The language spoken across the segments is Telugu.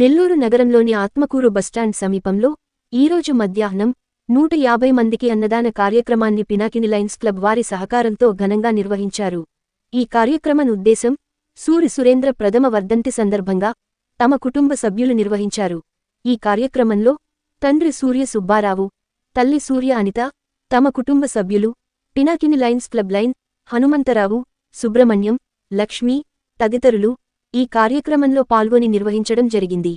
నెల్లూరు నగరంలోని ఆత్మకూరు బస్టాండ్ సమీపంలో ఈరోజు మధ్యాహ్నం నూట యాభై మందికి అన్నదాన కార్యక్రమాన్ని పినాకిని లైన్స్ క్లబ్ వారి సహకారంతో ఘనంగా నిర్వహించారు. ఈ కార్యక్రమం ఉద్దేశం సూరి సురేంద్ర ప్రథమ వర్ధంతి సందర్భంగా తమ కుటుంబ సభ్యులు నిర్వహించారు. ఈ కార్యక్రమంలో తండ్రి సూర్య సుబ్బారావు తల్లి సూర్య అనిత తమ కుటుంబ సభ్యులు Pinakini lions club lion Hanumantharao Subrahmanyam Lakshmi తదితరులు ఈ కార్యక్రమంలో పాల్గొని నిర్వహించడం జరిగింది.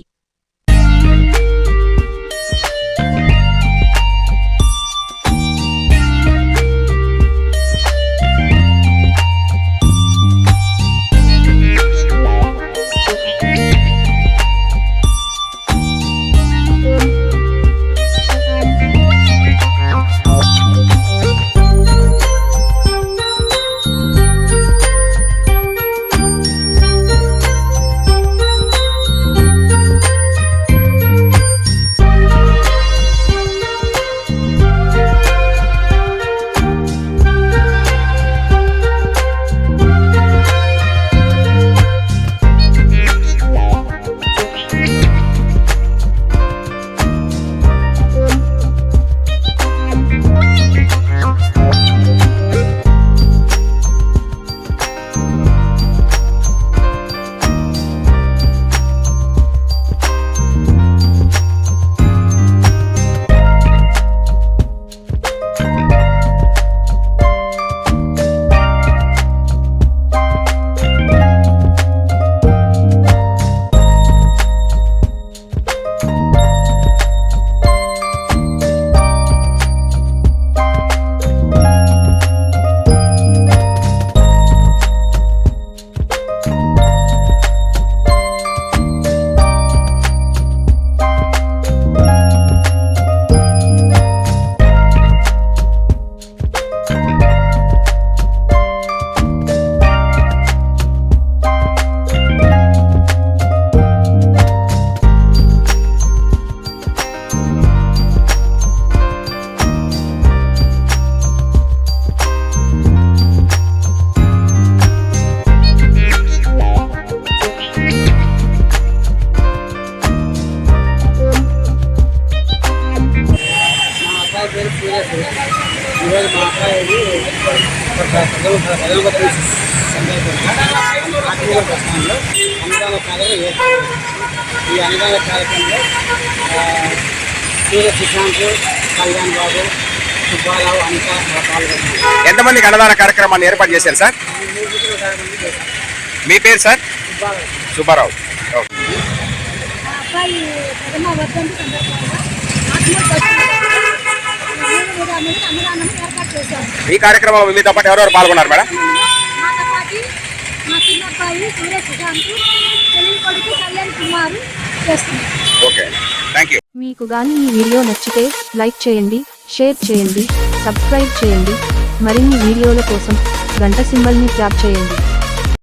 అబ్బాయి ఈరోజు మా అబ్బాయి ప్రజలపతి ప్రథమ ప్రథమ ఆత్మీయ బస్టాండ్లో అన్నదాన కార్యక్రమం ఏర్పాటు ఈ అన్నదాన కార్యక్రమంలో సూర్య సుశాంత్ కళ్యాణ్ బాబు సుబ్బారావు. అనిత పాల్గొన్నారు ఎంతమందికి అన్నదాన కార్యక్రమాన్ని ఏర్పాటు చేశారు సార్ మీ పేరు సార్ సుబ్బారావు సుబ్బారావు ఈ కార్యక్రమంలో మీతో పాటు ఎవరెవరు పాల్గొన్నారు మేడం? మాతో పాటు మా చిన్న అబ్బాయి సూర్య సుశాంత్ చెల్లి కొడుకు కళ్యాణ్ కుమార్ చేస్తున్నారు. ఓకే. థ్యాంక్ యూ మీకు గాని ఈ వీడియో నచ్చితే లైక్ చేయండి షేర్ చేయండి సబ్స్క్రైబ్ చేయండి. మరిన్ని వీడియోల కోసం గంట సింబల్ని ట్యాప్ చేయండి.